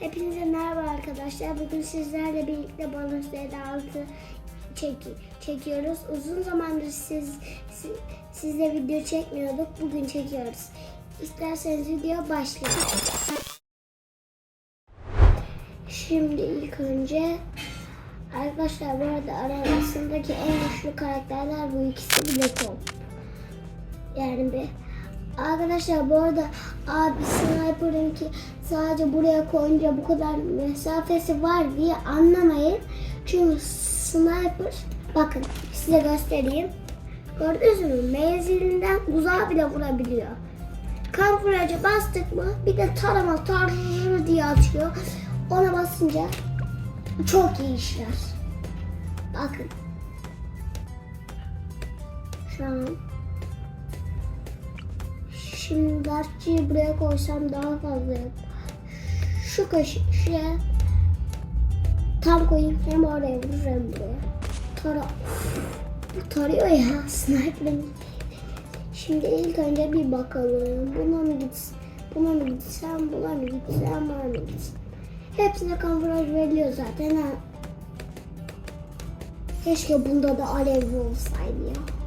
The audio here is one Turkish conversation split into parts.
Hepinize merhaba arkadaşlar. Bugün sizlerle birlikte Balon altı çeki, çekiyoruz. Uzun zamandır siz, siz sizle video çekmiyorduk. Bugün çekiyoruz. İsterseniz video başlayalım. Şimdi ilk önce arkadaşlar bu arada arasındaki en güçlü karakterler bu ikisi Black Hole. Yani bir Arkadaşlar bu arada abi sniper'ın ki sadece buraya koyunca bu kadar mesafesi var diye anlamayın. Çünkü sniper bakın size göstereyim. Gördünüz mü? Menzilinden uzağa bile vurabiliyor. Kamuflaja bastık mı bir de tarama tar diye atıyor. Ona basınca çok iyi işler. Bakın. Şu an Şimdi dartçıyı buraya koysam daha fazla yap. Şu köşeye tam koyayım hem oraya vurur hem buraya. Tara Bu tarıyor ya sniper'ın. Şimdi ilk önce bir bakalım. Buna mı gitsin? Buna mı gitsem, buna mı gitsem, buna mı gitsem. Hepsine kamuflaj veriliyor zaten ha. Keşke bunda da alevli olsaydı ya.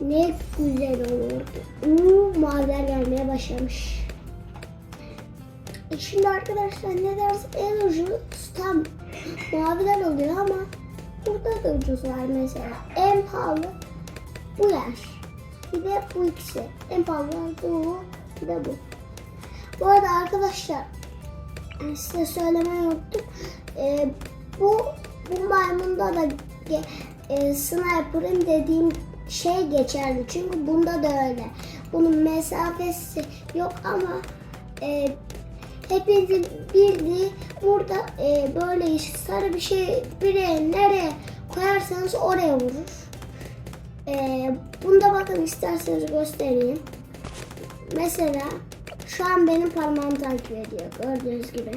Ne güzel olurdu. Uuu maviler gelmeye başlamış. E şimdi arkadaşlar ne derse en ucuz tam maviler oluyor ama burada da ucuz var mesela. En pahalı bu yer. Bir de bu ikisi. En pahalı bu bir de bu. Bu arada arkadaşlar e, size söylemeyi unuttum. E, bu bu maymunda da e, sniper'ın dediğim şey geçerli. Çünkü bunda da öyle. Bunun mesafesi yok ama e, hepinizin bildiği burada e, böyle sarı bir şey bire nereye koyarsanız oraya vurur. E, bunda bakın isterseniz göstereyim. Mesela şu an benim parmağım takip ediyor gördüğünüz gibi.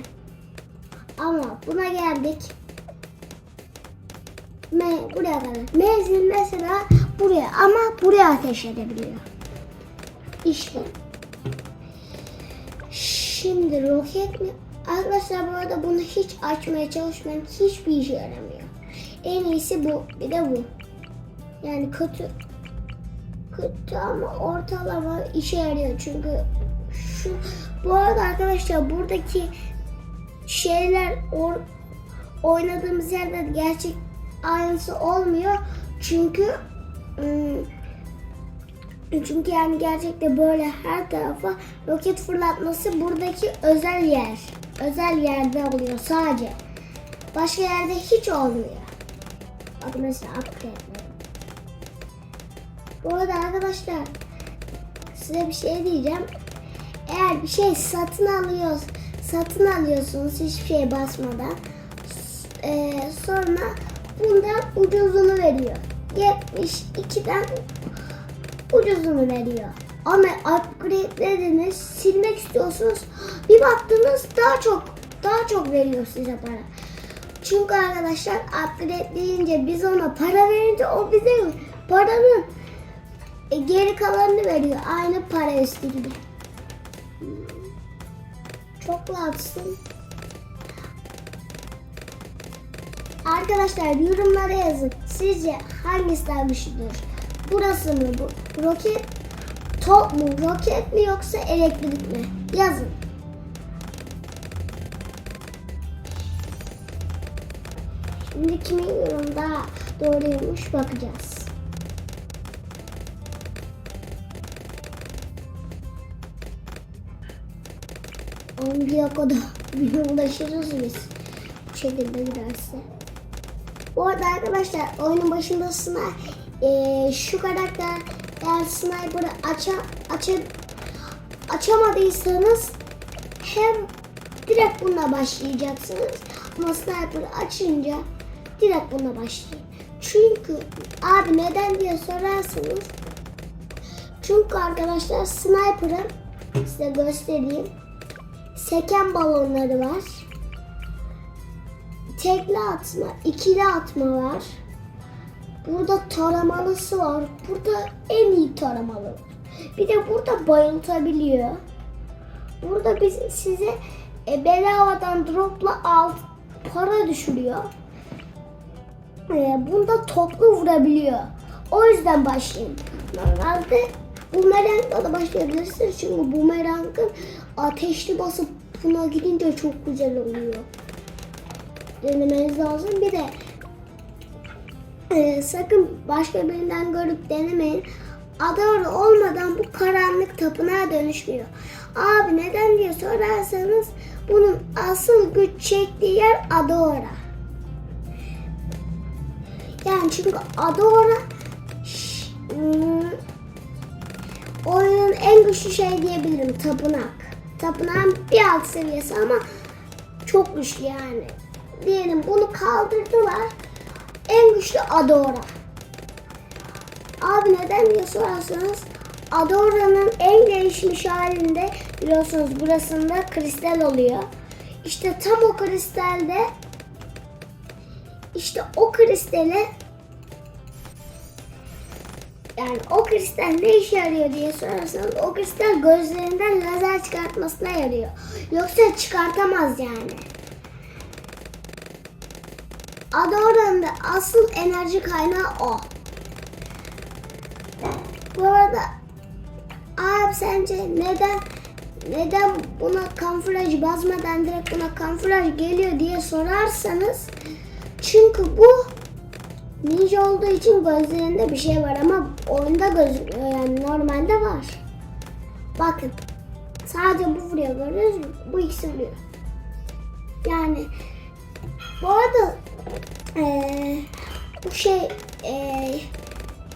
Ama buna geldik. Me buraya kadar. Menzil mesela buraya ama buraya ateş edebiliyor. İşte. Şimdi roket mi? Arkadaşlar bu arada bunu hiç açmaya çalışmayın. Hiçbir işe yaramıyor. En iyisi bu. Bir de bu. Yani kötü. Kötü ama ortalama işe yarıyor. Çünkü şu bu arada arkadaşlar buradaki şeyler or, oynadığımız yerde gerçek aynısı olmuyor. Çünkü çünkü yani gerçekte böyle her tarafa roket fırlatması buradaki özel yer. Özel yerde oluyor sadece. Başka yerde hiç olmuyor. Bak mesela upgrade. Bu arada arkadaşlar size bir şey diyeceğim. Eğer bir şey satın alıyoruz, satın alıyorsunuz hiçbir şey basmadan. Ee, sonra bundan ucuzunu veriyor. 72'den ucuzunu veriyor. Ama upgrade'lediniz, silmek istiyorsunuz. Bir baktınız daha çok daha çok veriyor size para. Çünkü arkadaşlar upgrade deyince biz ona para verince o bize paranın e, geri kalanını veriyor. Aynı para üstü gibi. Çok rahatsın. Arkadaşlar yorumlara yazın. Sizce hangisi daha güçlüdür? Burası mı bu? Roket top mu? Roket mi yoksa elektrik mi? Yazın. Şimdi kimin yorumu daha doğruymuş bakacağız. On bir dakikada bir ulaşırız biz. Bu şekilde giderse. Bu arada arkadaşlar oyunun başındasına e, şu karakter eğer sniper'ı aça, aça, açamadıysanız hem direkt bununla başlayacaksınız. Ama sniper'ı açınca direkt bununla başlayın. Çünkü abi neden diye sorarsanız çünkü arkadaşlar sniper'ın size göstereyim. Seken balonları var tekli atma, ikili atma var. Burada taramalısı var. Burada en iyi taramalı. Bir de burada bayıltabiliyor. burada biz size e, bedavadan dropla alt para düşürüyor. E, bunda toplu vurabiliyor. O yüzden başlayın. Normalde bumerangla da başlayabilirsiniz. Çünkü bumerangın ateşli basıp buna gidince çok güzel oluyor. Denemeniz lazım. Bir de e, sakın başka birinden görüp denemeyin. Adora olmadan bu karanlık tapınağa dönüşmüyor. Abi neden diye sorarsanız bunun asıl güç çektiği yer Adora. Yani çünkü Adora ım, oyunun en güçlü şey diyebilirim tapınak. Tapınağın bir alt seviyesi ama çok güçlü yani. Diyelim bunu kaldırdılar. En güçlü Adora. Abi neden diye sorarsanız Adora'nın en gelişmiş halinde biliyorsunuz burasında kristal oluyor. İşte tam o kristalde işte o kristale yani o kristal ne işe yarıyor diye sorarsanız o kristal gözlerinden lazer çıkartmasına yarıyor. Yoksa çıkartamaz yani. Adora'nın da asıl enerji kaynağı o. Bu arada abi sence neden neden buna kamuflaj basmadan direkt buna kamuflaj geliyor diye sorarsanız çünkü bu ninja olduğu için gözlerinde bir şey var ama oyunda gözükmüyor yani normalde var. Bakın sadece bu vuruyor gördünüz? Bu ikisi vuruyor. Yani bu arada eee, bu şey eee,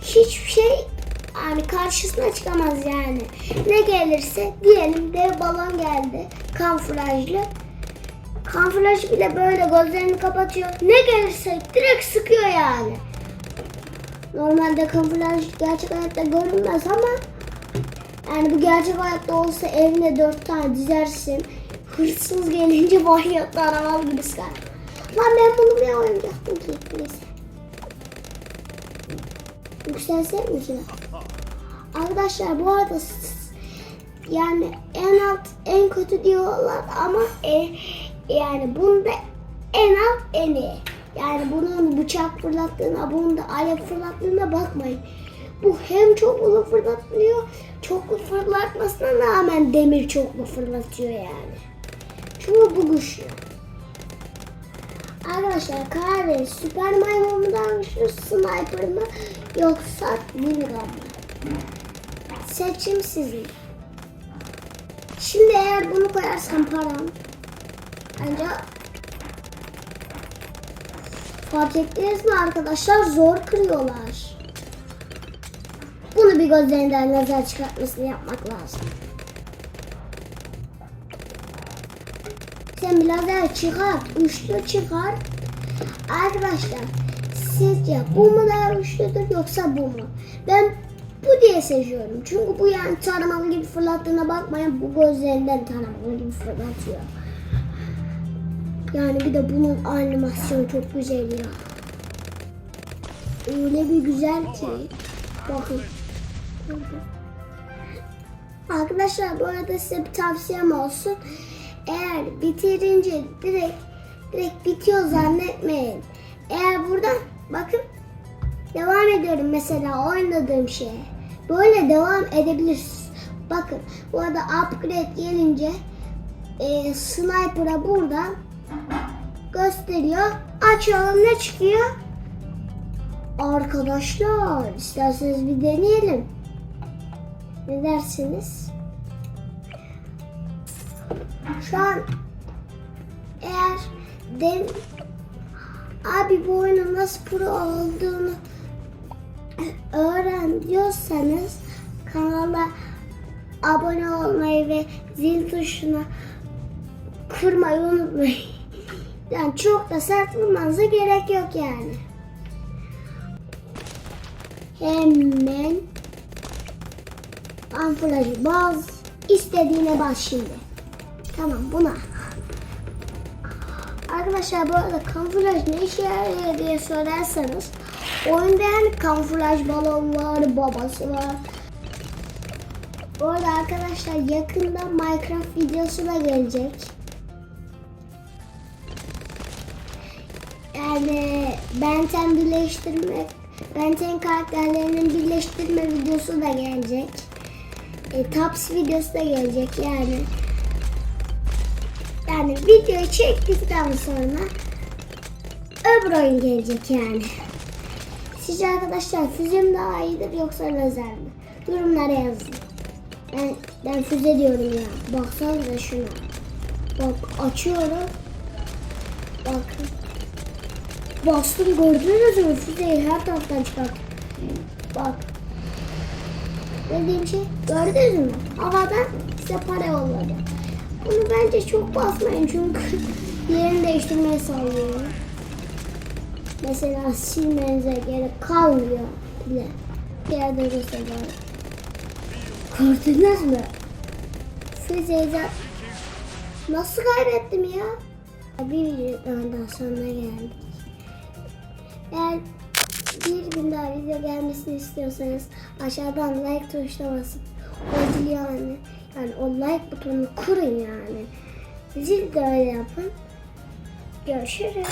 hiçbir şey yani karşısına çıkamaz yani. Ne gelirse diyelim dev balon geldi kamuflajlı. Kamuflaj bile böyle gözlerini kapatıyor. Ne gelirse direkt sıkıyor yani. Normalde kamuflaj gerçek hayatta görünmez ama yani bu gerçek hayatta olsa evine dört tane dizersin. Hırsız gelince vahiyatla aramalı gibi sıkar. Lan ben bunu bir oynayacaktım ki. Neyse. Yükselsek mi ki? Arkadaşlar bu arada yani en alt en kötü diyorlar ama e, yani bunda en alt en iyi. Yani bunun bıçak fırlattığına, bunun da alev fırlattığına bakmayın. Bu hem çoklu fırlatıyor, çoklu fırlatmasına rağmen demir çoklu fırlatıyor yani. Çünkü bu güçlü. Arkadaşlar karar verin. Süper maymun mu daha sniper mı yoksa minigun mı? Seçim sizin. Şimdi eğer bunu koyarsam param ancak fark ettiniz mi arkadaşlar zor kırıyorlar. Bunu bir gözlerinden lazer çıkartmasını yapmak lazım. Sen bir lazer çıkart, üçlü çıkart. Arkadaşlar sizce bu mu daha güçlüdür yoksa bu mu? Ben bu diye seçiyorum. Çünkü bu yani taramalı gibi fırlattığına bakmayın. Bu gözlerinden taramalı gibi fırlatıyor. Yani bir de bunun animasyonu çok güzel ya. Öyle bir güzel ki. Bakın. Arkadaşlar bu arada size bir tavsiyem olsun. Eğer bitirince direkt direkt bitiyor zannetmeyin. Eğer buradan bakın devam ediyorum mesela oynadığım şeye. Böyle devam edebilirsiniz. Bakın bu arada upgrade gelince e, sniper'a buradan gösteriyor. Açalım ne çıkıyor? Arkadaşlar isterseniz bir deneyelim. Ne dersiniz? Şu an eğer den abi bu oyunun nasıl pro olduğunu öğren diyorsanız kanala abone olmayı ve zil tuşuna kırmayı unutmayın. Yani çok da sert vurmanıza gerek yok yani. Hemen ambalajı baz istediğine bas şimdi. Tamam buna. Arkadaşlar bu arada kamuflaj ne işe yarıyor diye sorarsanız oyunda yani kamuflaj balon var, babası var. Bu arada arkadaşlar yakında Minecraft videosu da gelecek. Yani Benten birleştirme, Benten karakterlerinin birleştirme videosu da gelecek. E, Taps videosu da gelecek yani. Yani videoyu çektikten sonra öbür oyun gelecek yani. Sizce arkadaşlar füze daha iyidir yoksa lazer mi? Yorumlara yazın. Ben, ben füze diyorum ya. Baksanıza şuna. Bak açıyorum. Bakın. Bastım gördünüz mü? Füzeyi her taraftan çıkart. Bak. Dediğim şey gördünüz mü? Havadan size para yolladı. Bunu bence çok basmayın çünkü yerini değiştirmeye sağlıyor. Mesela silmenize gerek kalmıyor bile. Yerde mesela. Gördünüz mü? Füzeyi de nasıl kaybettim ya? Bir videodan daha sonuna geldik. Eğer bir gün daha video gelmesini istiyorsanız aşağıdan like tuşuna basıp o yani, yani o like butonunu kurun yani. Zil de öyle yapın. Görüşürüz.